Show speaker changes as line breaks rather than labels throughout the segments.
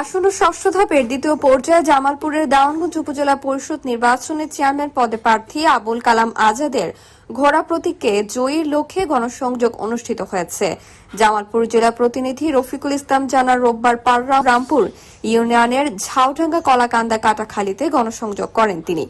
আসন্ন ষষ্ঠ ধাপের দ্বিতীয় পর্যায়ে জামালপুরের দেওয়ানগঞ্জ উপজেলা পরিষদ নির্বাচনের চেয়ারম্যান পদে প্রার্থী আবুল কালাম আজাদের ঘোড়া প্রতীকে জয়ীর লক্ষ্যে গণসংযোগ অনুষ্ঠিত হয়েছে। জামালপুর জেলা প্রতিনিধি রফিকুল ইসলাম জানার রোববার পাররা রামপুর ইউনিয়নের ঝাউডাঙ্গা কলাকান্দা কাটাখালীতে গণসংযোগ করেন তিনি।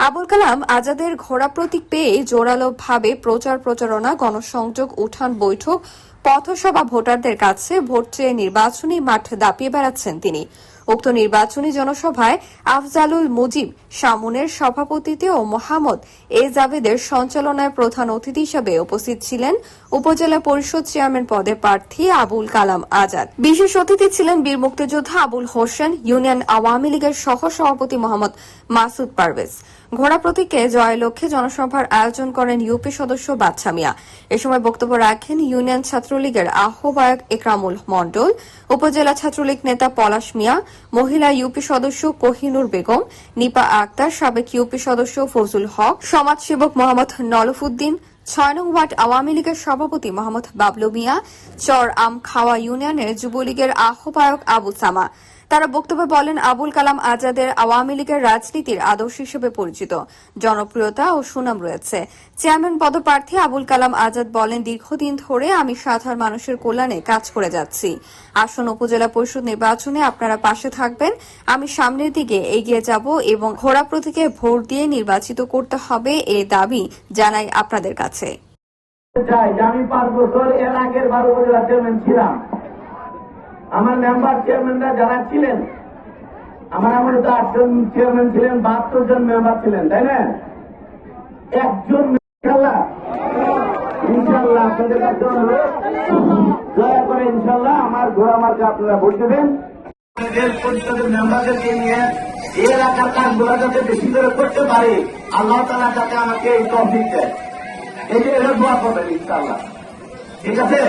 আবুল কালাম আজাদের ঘোড়া প্রতীক পেয়ে জোরালোভাবে প্রচার প্রচারণা, গণসংযোগ, উঠান বৈঠক, পথসভা ভোটারদের কাছে ভোট চেয়ে নির্বাচনী মাঠ দাপিয়ে বেড়াচ্ছেন তিনি। উক্ত নির্বাচনী জনসভায় আফজালুল মুজিব সামুনের সভাপতিত্বে ও মোহাম্মদ এ জাভেদের সঞ্চালনায় প্রধান অতিথি হিসেবে উপস্থিত ছিলেন উপজেলা পরিষদ চেয়ারম্যান পদে প্রার্থী আবুল কালাম আজাদ। বিশেষ অতিথি ছিলেন বীর মুক্তিযোদ্ধা আবুল হোসেন, ইউনিয়ন আওয়ামী লীগের সহ সভাপতি মোহাম্মদ মাসুদ পারভেজ। ঘোড়া প্রতীকে জয় লক্ষ্যে জনসভার আয়োজন করেন ইউপি সদস্য বাচ্চা মিয়া। এ সময় বক্তব্য রাখেন ইউনিয়ন ছাত্রলীগের আহ্বায়ক একরামুল মণ্ডল, উপজেলা ছাত্রলীগ নেতা পলাশ মিয়া মহিলা ইউপি সদস্য কোহিনুর বেগম, নিপা আক্তার, সাবেক ইউপি সদস্য ফজুল হক, সমাজসেবক মোহাম্মদ নলফুদ্দিন, ছয় নং ওয়ার্ড আওয়ামী লীগের সভাপতি মোহাম্মদ বাবলু মিয়া, চর আম খাওয়া ইউনিয়নের যুবলীগের আহ্বায়ক আবু সামা। তারা বক্তব্যে বলেন, আবুল কালাম আজাদের আওয়ামী লীগের রাজনীতির আদর্শ হিসেবে পরিচিত। জনপ্রিয়তা ও সুনাম রয়েছে। চেয়ারম্যান পদপ্রার্থী আবুল কালাম আজাদ বলেন, দীর্ঘদিন ধরে আমি সাধারণ মানুষের কল্যাণে কাজ করে যাচ্ছি। আসন উপজেলা পরিষদ নির্বাচনে আপনারা পাশে থাকবেন। আমি সামনের দিকে এগিয়ে যাব এবং ঘোড়া প্রতীকে ভোট দিয়ে নির্বাচিত করতে হবে এ দাবি জানাই আপনাদের কাছে।
চাই আমি পাঁচ বছর এর আগের বার উপজেলা চেয়ারম্যান ছিলাম। আমার মেম্বার চেয়ারম্যানরা যারা ছিলেন, আমার আমলে তো আটজন চেয়ারম্যান ছিলেন, বাহাত্তর জন মেম্বার ছিলেন, তাই না? একজন ইনশাল্লাহ। ইনশাল্লাহ আপনাদের কাছে অনুরোধ, দয়া করে ইনশাল্লাহ আমার ঘোড়া মার্কে আপনারা ভোট দেবেন। আমাদের পরিষদের মেম্বারদেরকে নিয়ে এই এলাকার কাজগুলো যাতে বেশি করে করতে পারে, আল্লাহ তালা যাতে আমাকে এই তফিক দেয় এই যে এটা দোয়া করবেন ইনশাল্লাহ। ঠিক আছে?